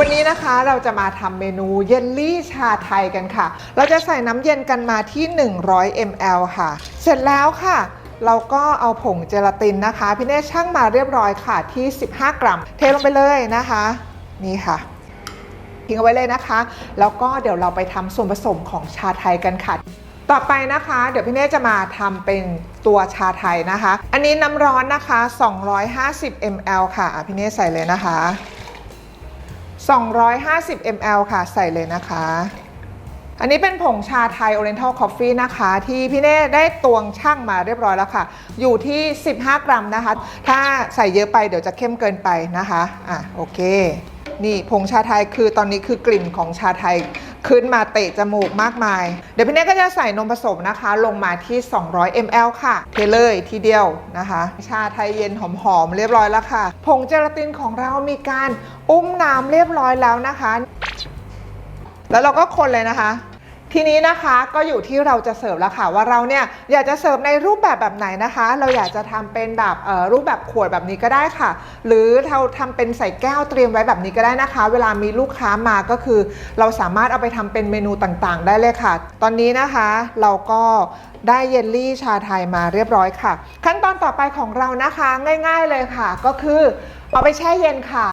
วันนี้นะคะเราจะมาทำเมนูเยลลี่ชาไทยกันค่ะ เราจะใส่น้ำเย็นกันมาที่ 100 ml ค่ะ เสร็จแล้วค่ะเราก็เอาผงเจลาตินนะคะ พี่เน่ช่างมาเรียบร้อยค่ะที่ 15 กรัม เทลงไปเลยนะคะ นี่ค่ะทิ้งเอาไว้เลยนะคะ แล้วก็เดี๋ยวเราไปทำส่วนผสมของชาไทยกันค่ะ ต่อไปนะคะ เดี๋ยวพี่เน่จะมาทำเป็นตัวชาไทยนะคะ อันนี้น้ำร้อนนะคะ 250 ml ค่ะอะพี่เน่ใส่เลยนะคะ 250 ml ค่ะใส่เลยนะคะ อันนี้เป็นผงชาไทย Oriental Coffee นะคะ ที่พี่เน่ได้ตวงช่างมาเรียบร้อยแล้วค่ะ อยู่ที่ 15 กรัมนะคะ ถ้าใส่เยอะไปเดี๋ยวจะเข้มเกินไปนะคะ อะโอเค นี่ผงชาไทยคือตอนนี้คือกลิ่นของชาไทยขึ้นมาเตะจมูกมากมาย เดี๋ยวพี่เน่ก็จะใส่นมผสมนะคะ ลงมาที่ 200 ml ค่ะ เทเลยทีเดียวนะคะ ชาไทยเย็นหอมๆ เรียบร้อยแล้วค่ะ ผงเจลาตินของเรามีการอุ้มน้ำเรียบร้อยแล้วนะคะ แล้วเราก็คนเลยนะคะ ทีนี้นะคะก็อยู่ที่เราจะเสิร์ฟแล้วค่ะว่าเราเนี่ยอยากจะเสิร์ฟในรูปแบบแบบไหนนะคะ เราอยากจะทำเป็นแบบรูปแบบขวดแบบนี้ก็ได้ค่ะ หรือเราทำเป็นใส่แก้วเตรียมไว้แบบนี้ก็ได้นะคะ เวลามีลูกค้ามาก็คือ เราสามารถเอาไปทำเป็นเมนูต่างๆ ได้เลยค่ะ ตอนนี้นะคะเราก็ได้เยลลี่ชาไทยมาเรียบร้อยค่ะ ขั้นตอนต่อไปของเรานะคะง่าย ๆเลยค่ะ ก็คือเอาไปแช่เย็นค่ะ